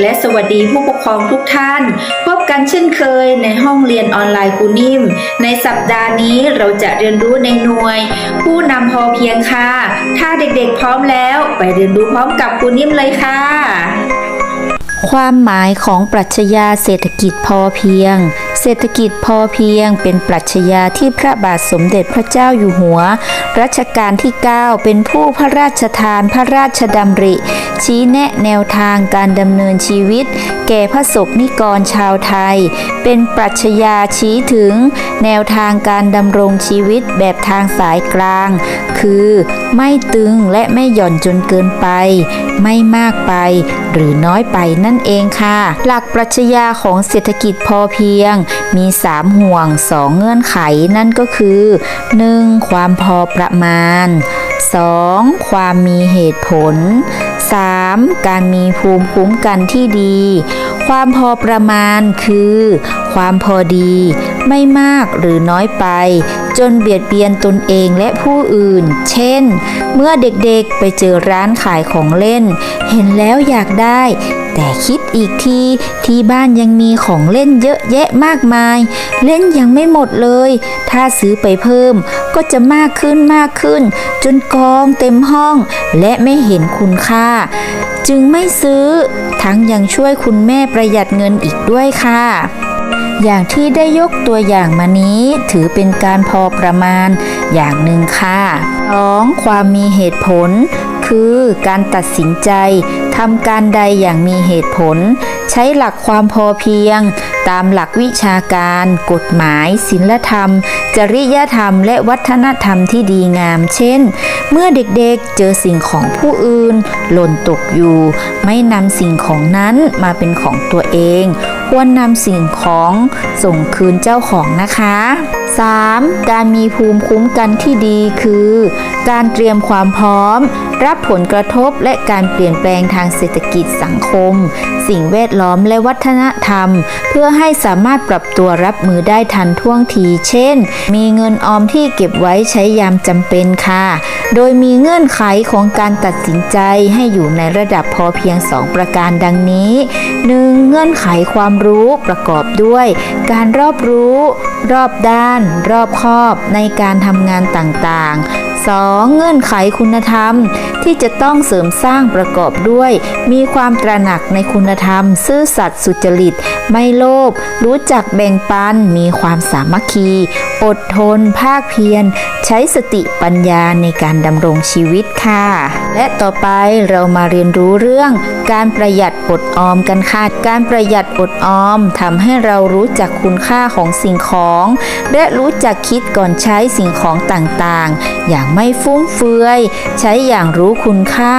และสวัสดีผู้ปกครองทุกท่าน พบกันเช่นเคยในห้องเรียนออนไลน์ครูนิ่ม ในสัปดาห์นี้เราจะเรียนรู้ในหน่วย ผู้นำพอเพียงค่ะ ถ้าเด็กๆพร้อมแล้วไปเรียนรู้พร้อมกับครูนิ่มเลยค่ะ ความหมายของปรัชญาเศรษฐกิจพอเพียง เศรษฐกิจพอเพียงเป็นปรัชญาที่พระบาทสมเด็จพระเจ้าอยู่หัว รัชกาลที่ 9 เป็นผู้พระราชทานพระราชดำริ ชี้แนะแนวทางการดำเนินชีวิต แก่พระสงนิกรชาวไทย เป็นปรัชญาชี้ถึงแนวทางการดำรงชีวิตแบบทางสายกลาง คือไม่ตึงและไม่หย่อนจนเกินไป ไม่มากไปหรือน้อยไปนั่นเองค่ะ หลักปรัชญาของเศรษฐกิจพอเพียง มี 3 ห่วง 2 เงื่อนไขนั่นก็คือ 1. ความพอประมาณ 2. ความมีเหตุผล 3. การมีภูมิคุ้มกันที่ดี ความพอประมาณคือ ความพอดี ไม่มากหรือน้อยไป จนเบียดเบียนตนเองและผู้อื่น เช่น เมื่อเด็กๆไปเจอร้านขายของเล่น เห็นแล้วอยากได้ แต่คิดอีกทีที่บ้านยังมีของเล่นเยอะแยะมากมาย เล่นยังไม่หมดเลย ถ้าซื้อไปเพิ่มก็จะมากขึ้นมากขึ้น จนกองเต็มห้อง และไม่เห็นคุณค่า จึงไม่ซื้อ ทั้งยังช่วยคุณแม่ประหยัดเงินอีกด้วยค่ะอย่างที่ได้ยกตัวอย่างมานี้ถือเป็นการพอประมาณอย่างหนึ่งค่ะ 2. ความมีเหตุผล คือการตัดสินใจ ทำการใดอย่างมีเหตุผล ใช้หลักความพอเพียง ตามหลักวิชาการ กฎหมายศีลธรรม จริยธรรม และวัฒนธรรมที่ดีงาม เช่น เมื่อเด็กๆเจอสิ่งของผู้อื่น หล่นตกอยู่ ไม่นำสิ่งของนั้นมาเป็นของตัวเอง ควรนำสิ่งของส่งคืนเจ้าของนะคะ 3. การมีภูมิคุ้มกันที่ดีคือ การเตรียมความพร้อม รับผลกระทบและการเปลี่ยนแปลงทางเศรษฐกิจสังคม สิ่งแวดล้อมและวัฒนธรรม เพื่อให้สามารถปรับตัวรับมือได้ทันท่วงที เช่น มีเงินออมที่เก็บไว้ใช้ยามจำเป็นค่ะ โดยมีเงื่อนไขของการตัดสินใจให้อยู่ในระดับพอเพียง 2 ประการดังนี้ 1. เงื่อนไขความรู้ประกอบด้วย การรอบรู้ รอบด้าน รอบคอบในการทำงานต่างๆ 2. เงื่อนไขคุณธรรม ที่จะต้องเสริมสร้างประกอบด้วย มีความตระหนักในคุณธรรม ซื่อสัตย์สุจริต ไม่โลภรู้จักแบ่งปัน มีความสามัคคี อดทน ภาคเพียร ใช้สติปัญญาในการดำรงชีวิตค่ะ และต่อไปเรามาเรียนรู้เรื่องการประหยัดอดออมกันค่ะ การประหยัดอดออมทำให้เรารู้จักคุณค่าของสิ่งของ และรู้จักคิดก่อนใช้สิ่งของต่างๆ อย่างไม่ฟุ่มเฟือย ใช้อย่างรู้คุณค่า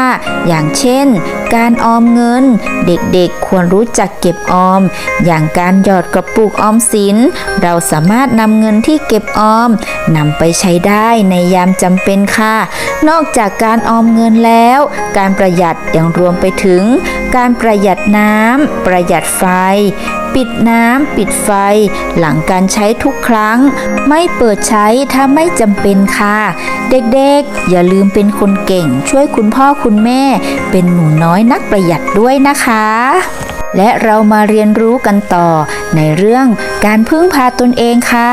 อย่างเช่น การออมเงิน เด็กๆควรรู้จักเก็บออม อย่างการหยอดกระปุกออมสิน เราสามารถนำเงินที่เก็บออมนำไปใช้ได้ในยามจำเป็นค่ะ นอกจากการออมเงินแล้ว การประหยัดยังรวมไปถึงการประหยัดน้ำประหยัดไฟ ปิดน้ำปิดไฟ หลังการใช้ทุกครั้ง ไม่เปิดใช้ถ้าไม่จำเป็นค่ะ เด็กๆ อย่าลืมเป็นคนเก่ง ช่วยคุณพ่อคุณแม่ เป็นหนูน้อยนักประหยัดด้วยนะคะ และเรามาเรียนรู้กันต่อในเรื่องการพึ่งพาตนเองค่ะ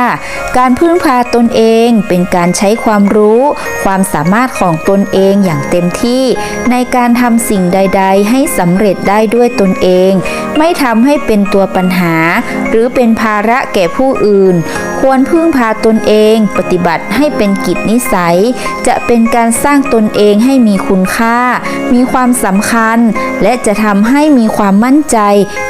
การพึ่งพาตนเองเป็นการใช้ความรู้ ความสามารถของตนเองอย่างเต็มที่ ในการทำสิ่งใด ๆ ให้สำเร็จได้ด้วยตนเอง ไม่ทำให้เป็นตัวปัญหา หรือเป็นภาระแก่ผู้อื่น ควรพึ่งพาตนเอง ปฏิบัติให้เป็นกิจนิสัย จะเป็นการสร้างตนเองให้มีคุณค่า มีความสำคัญ และจะทำให้มีความมั่นใจ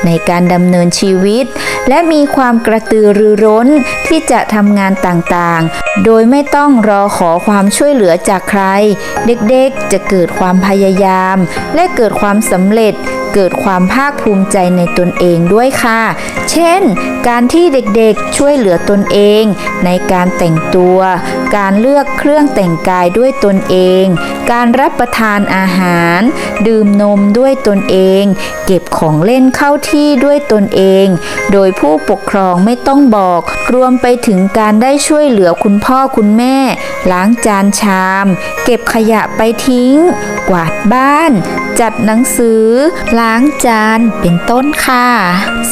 ในการดำเนินชีวิต และมีความกระตือรือร้นที่จะทำงานต่างๆ โดยไม่ต้องรอขอความช่วยเหลือจากใคร เด็กๆจะเกิดความพยายาม และเกิดความสำเร็จ เกิดความภาคภูมิใจในตนเองด้วยค่ะ เช่น การที่เด็กๆช่วยเหลือตนเอง ในการแต่งตัว การเลือกเครื่องแต่งกายด้วยตนเอง การรับประทานอาหาร ดื่มนมด้วยตนเอง เก็บของเล่นเข้าที่ด้วยตนเอง โดยผู้ปกครองไม่ต้องบอก รวมไปถึงการได้ช่วยเหลือคุณพ่อคุณแม่ ล้างจานชาม เก็บขยะไปทิ้ง กวาดบ้าน จัดหนังสือ ล้างจานเป็นต้นค่ะ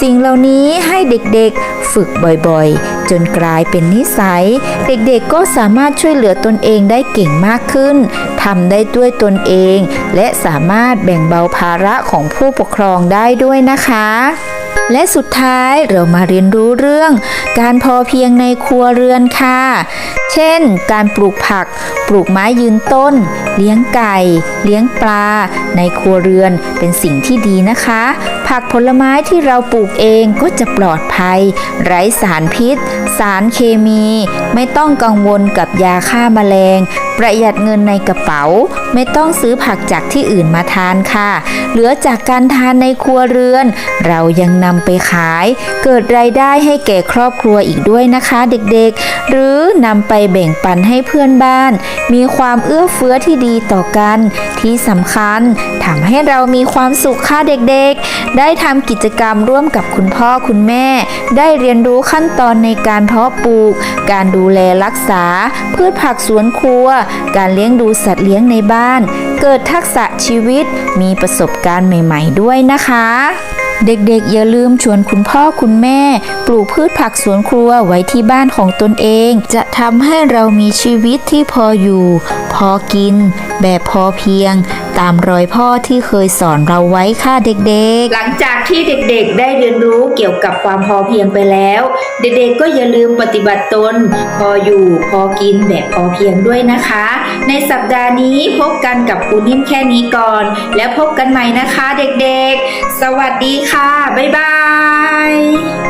สิ่งเหล่านี้ให้เด็กๆฝึกบ่อยๆ จนกลายเป็นนิสัย เด็กๆก็สามารถช่วยเหลือตนเองได้เก่งมากขึ้นทำได้ด้วยตนเอง และสามารถแบ่งเบาภาระของผู้ปกครองได้ด้วยนะคะและสุดท้ายเรามาเรียนรู้เรื่อง การพอเพียงในครัวเรือนค่ะ เช่น การปลูกผักปลูกไม้ยืนต้น เลี้ยงไก่ เลี้ยงปลา ในครัวเรือนเป็นสิ่งที่ดีนะคะ ผักผลไม้ที่เราปลูกเองก็จะปลอดภัย ไร้สารพิษ สารเคมี ไม่ต้องกังวลกับยาฆ่าแมลง ประหยัดเงินในกระเป๋า ไม่ต้องซื้อผักจากที่อื่นมาทานค่ะ เหลือจากการทานในครัวเรือน เรายังนำไปขาย เกิดรายได้ให้แก่ครอบครัวอีกด้วยนะคะเด็กๆ หรือนำไปแบ่งปันให้เพื่อนบ้านมีความเอื้อเฟื้อที่ดีต่อกัน ที่สำคัญทำให้เรามีความสุขค่ะเด็กๆ ได้ทำกิจกรรมร่วมกับคุณพ่อคุณแม่ ได้เรียนรู้ขั้นตอนในการเพาะปลูก การดูแลรักษา พืชผักสวนครัว การเลี้ยงดูสัตว์เลี้ยงในบ้าน เกิดทักษะชีวิต มีประสบการณ์ใหม่ ๆ ด้วยนะคะ เด็กๆ อย่าลืมชวนคุณพ่อคุณแม่ ปลูกพืชผักสวนครัวไว้ที่บ้านของตนเอง จะทำให้เรามีชีวิตที่พออยู่ พอกิน แบบพอเพียง ตามรอยพ่อที่เคยสอนเราไว้ค่ะเด็กๆ หลังจากที่เด็กๆ ได้เรียนรู้เกี่ยวกับความพอเพียงไปแล้ว เด็กๆ ก็อย่าลืมปฏิบัติตน พออยู่พอกินแบบพอเพียงด้วยนะคะ ในสัปดาห์นี้พบกันกับครูนิ่มแค่นี้ก่อน แล้วพบกันใหม่นะคะเด็กๆ สวัสดีค่ะ บ๊ายบาย